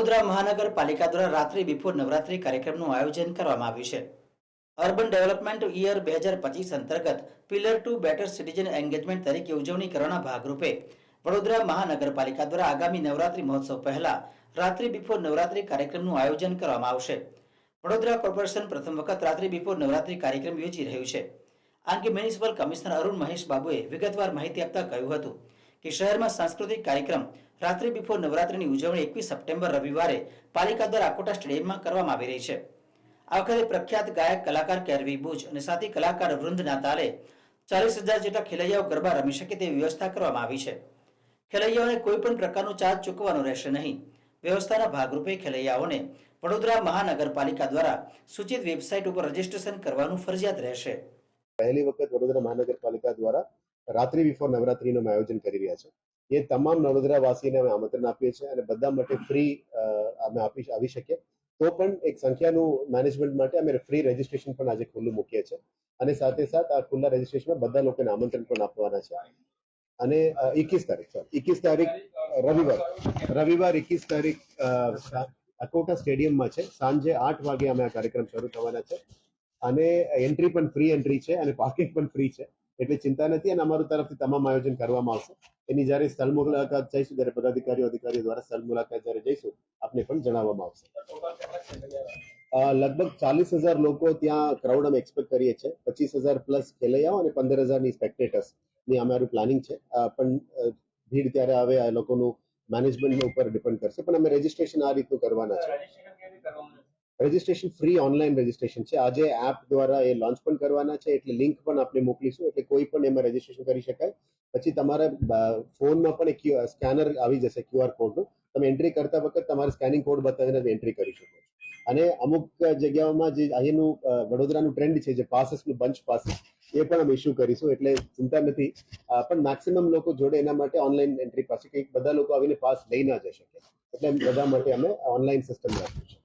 વડોદરા મહાનગરપાલિકા દ્વારા રાત્રિ બિફોર નવરાત્રી કાર્યક્રમનું આયોજન કરવામાં આવ્યું છે. અર્બન ડેવલપમેન્ટ યર બે હજાર પચીસ અંતર્ગત pillar two better citizen engagement તરીકે ઉજવણી કરવાના ભાગરૂપે વડોદરા મહાનગરપાલિકા દ્વારા આગામી નવરાત્રી મહોત્સવ પહેલા રાત્રિ બિફોર નવરાત્રી કાર્યક્રમનું આયોજન કરવામાં આવશે. વડોદરા કોર્પોરેશન પ્રથમ વખત રાત્રિ બિફોર નવરાત્રી કાર્યક્રમ યોજી રહ્યું છે. આ અંગે મ્યુનિસિપલ કમિશનર અરુણ મહેશ બાબુએ વિગતવાર માહિતી આપતા કહ્યું હતું કે શહેરમાં સાંસ્કૃતિક કાર્યક્રમ રાત્રિ બિફોર નવરાત્રિની ઉજવણી એકવીસ સપ્ટેમ્બર રવિવારે પાલિકા દ્વારા કોટા સ્ટેડિયમમાં કરવામાં આવી રહી છે. આ વખતે પ્રખ્યાત ગાયક, કલાકાર કેરવી બુજ અને સાથી કલાકાર વૃંદના તાલે ચાલીસ હજાર જેટલા ખેલૈયાઓ ગરબા રમી શકે તેવી વ્યવસ્થા કરવામાં આવી છે. ખેલૈયાઓને કોઈપણ પ્રકારનો ચાર્જ ચૂકવવાનો રહેશે નહીં. વ્યવસ્થાના ભાગરૂપે ખેલૈયાઓને વડોદરા મહાનગરપાલિકા દ્વારા સૂચિત વેબસાઇટ ઉપર રજીસ્ટ્રેશન કરવાનું ફરજિયાત રહેશે. પહેલી વખત વડોદરા મહાનગરપાલિકા દ્વારા રાત્રિ બિફોર નવરાત્રીનું આયોજન કરી રહ્યા છે એ તમામ વડોદરા વાસીને અમે આમંત્રણ આપીએ છીએ અને બધા માટે ફ્રી અમે આપી આવી શકીએ. તો પણ એક સંખ્યાનું મેનેજમેન્ટ માટે અમે ફ્રી રજીસ્ટ્રેશન પણ આજે ખુલ્લું મૂકીએ છીએ. અને સાથે સાથ આ ખુલ્લા રજીસ્ટ્રેશનમાં બધા લોકોને આમંત્રણ પણ આપવાના છે. અને એકવીસ તારીખ સર એકવીસ તારીખ, રવિવાર રવિવાર એકવીસ તારીખ અકોટા સ્ટેડિયમમાં છે. સાંજે આઠ વાગે અમે આ કાર્યક્રમ શરૂ થવાના છે. અને એન્ટ્રી પણ ફ્રી એન્ટ્રી છે અને પાર્કિંગ પણ ફ્રી છે. એટલે ચિંતા નથી અને અમારું તરફથી તમામ આયોજન કરવામાં આવશે. એની જ્યારે સ્થળ મુલાકાત જઈશું ત્યારે પદાધિકારીઓ, અધિકારીઓ દ્વારા સ્થળ મુલાકાત જ્યારે જઈશું, આપને પણ જણાવવામાં આવશે. લગભગ ચાલીસ હજાર લોકો ત્યાં ક્રાઉડ અમે એક્સપેક્ટ કરીએ છીએ. પચીસ હજાર પ્લસ ખેલૈયાઓ અને પંદર હજારની સ્પેક્ટેટર્સની અમારું પ્લાનિંગ છે. પણ ભીડ ત્યારે આવે, આ લોકોનું મેનેજમેન્ટ ઉપર ડિપેન્ડ કરશે. પણ અમે રજીસ્ટ્રેશન આ રીતનું કરવાના છે. રજીસ્ટ્રેશન ફ્રી ઓનલાઈન રજીસ્ટ્રેશન છે. આજે એપ દ્વારા એ લોન્ચ પણ કરવાના છે. એટલે લિંક પણ આપણે મોકલીશું. એટલે કોઈ પણ એમાં રજીસ્ટ્રેશન કરી શકાય. પછી તમારા ફોનમાં પણ એક સ્કેનર આવી જશે ક્યુઆર કોડનું તમે એન્ટ્રી કરતા વખત તમારે સ્કેનિંગ કોડ બતાવીને એન્ટ્રી કરી શકો છો. અને અમુક જગ્યાઓમાં જે અહીંનું વડોદરાનું ટ્રેન્ડ છે, જે પાસીસનું બંચ પાસીસ એ પણ અમે ઇસ્યુ કરીશું. એટલે ચિંતા નથી. પણ મેક્સિમમ લોકો જોડે એના માટે ઓનલાઈન એન્ટ્રી પાસે કંઈક બધા લોકો આવીને પાસ લઈ ના જઈ શકે. એટલે બધા માટે અમે ઓનલાઈન સિસ્ટમ રાખ્યું છે